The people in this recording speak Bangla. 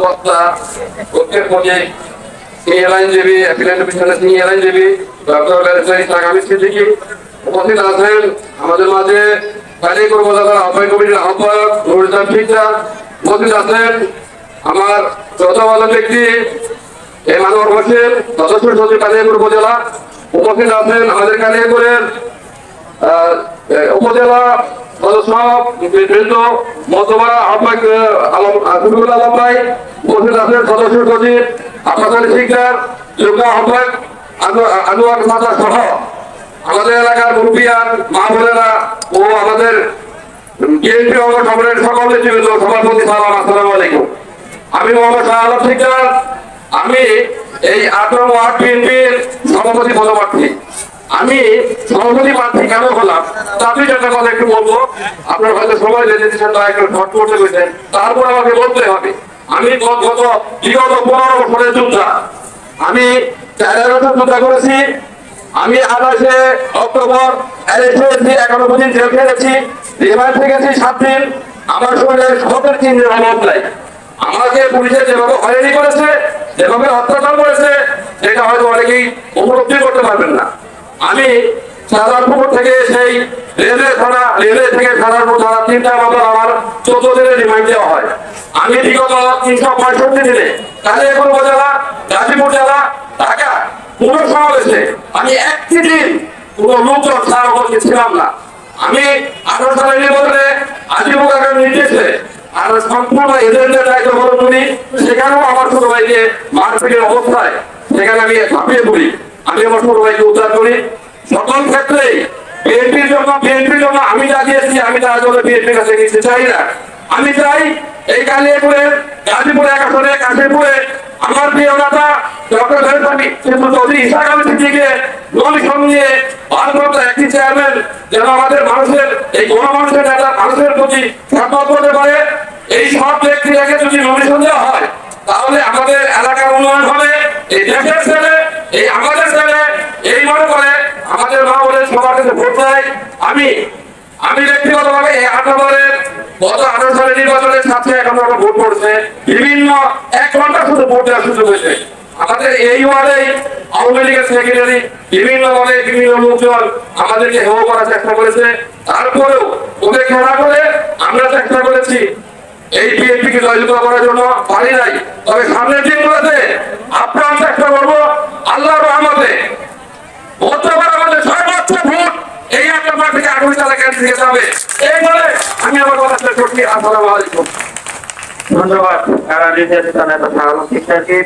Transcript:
বক্তা প্রত্যেক পদে সিনিয়র আইনজীবী অ্যাপিলেন্ট পিছনে ইসলাম আমির সিদ্দিকী উপস্থিত আছেন আমাদের মাঝে সচিব কালীপুর উপজেলা উপস্থিত আছেন আমাদের আলম আলম ভাই। উপস্থিত আছেন সদস্য সচিব আব্বাস আলী শিকদার মাতা সহ আমাদের এলাকার মুরব্বিয়ান মা বোনেরা ও আমাদের বিএনপি অঙ্গ সংগঠনের সকল সভাপতি সালাম, আসসালামু আলাইকুম। আমি মোহাম্মদ শাহ আলম আমি এই আট নং ওয়ার্ড বিএনপির সভাপতি পদপ্রার্থী। আমি সভাপতি প্রার্থী কেন হলাম? দুই চারটা কথা একটু বলব। আপনার হয়তো দিচ্ছেন তারা একটু শর্ট করতে গেছেন তারপর আমাকে বলতে হবে। আমি গত গত বিগত পনেরো বছরের যোদ্ধা। আমি বছর যোদ্ধা করেছি। আমি আঠাশে অক্টোবর একানব্বই দিন জেল খেয়েছি রিমান্ড থেকেছি সাত দিন। আমার শরীরে তিন দিন আমাকে পুলিশে যেভাবে হয়রানি করেছে, যেভাবে অত্যাচার করেছে, সেটা হয়তো অনেকেই উপলব্ধি করতে পারবেন না। আমি সাধারণপুর থেকে সেই রেলওয়ে থানা, রেলওয়ে থেকে সাধারণপুর থানা তিনটা মতো আমার চোদ্দ দিনের রিমান্ড দেওয়া হয়। আমি বিগত তিনশো পঁয়ষট্টি দিনে কালিয়াপুর উপজেলা গাজীপুর জেলা ঢাকা পুরো সমাবেশে আমি একটি দিন কোনো লোকজন বলতে ছিলাম না। আমি আঠারো সালের নির্বাচনে আজিবু নির্দেশে আর সম্পূর্ণ এজেন্টের দায়িত্ব গ্রহণ করি, সেখানেও আমার ছোট ভাইকে মারপিটের অবস্থায় সেখানে আমি ঝাঁপিয়ে পড়ি। আমি আমার ছোট ভাইকে উদ্ধার করি। সকল ক্ষেত্রেই বিএনপির জন্য বিএনপির জন্য আমি যা দিয়েছি, আমি তার জন্য বিএনপির কাছে নিতে চাই না। আমি চাই এই কালিয়াপুরে, গাজীপুরে একাশনে কাশীপুরে আমার প্রিয় নেতা ডক্টর ধরেন কিন্তু চৌধুরী ইসা আলী সিদ্দিকে নমিশন নিয়ে ভারপ্রাপ্ত একটি চেয়ারম্যান যেন আমাদের মানুষের, এই গণমানুষের নেতা, মানুষের প্রতি খেদমত করতে পারে। এই সব ব্যক্তিরাকে যদি নমিশন দেওয়া হয়, তাহলে আমাদের এলাকার উন্নয়ন হবে, এই দেশের ছেলে, এই আমাদের ছেলে, এই মনে করে আমাদের মা বলে সবার কাছে ভোট দেয় আমি আমি ব্যক্তিগতভাবে এই আঠারোবারের গত আঠারো সালের নির্বাচনের সাথে এখন আমরা ভোট করছে। বিভিন্ন এক ঘণ্টা শুধু ভোট দেওয়ার সুযোগ হয়েছে। আমাদের এই ওয়ার্ডে আওয়ামী লীগের সেক্রেটারি বিভিন্ন বলে বিভিন্ন লোকজন আমাদেরকে হেও করার চেষ্টা করেছে। তারপরেও ওদের খেলা করে আমরা চেষ্টা করেছি এই বিএনপি কে জয়যুক্ত করার জন্য। পারি নাই। তবে সামনের দিনগুলোতে আপ্রাণ চেষ্টা করব আল্লাহর রহমতে। পারে আমাদের সর্বোচ্চ ভোট এই একটা মাঠ থেকে আগামী তারা কেন্দ্র থেকে যাবে। এই বলে আমি আমার কথা ধন্যবাদ। শাহ আলম শিকদারকে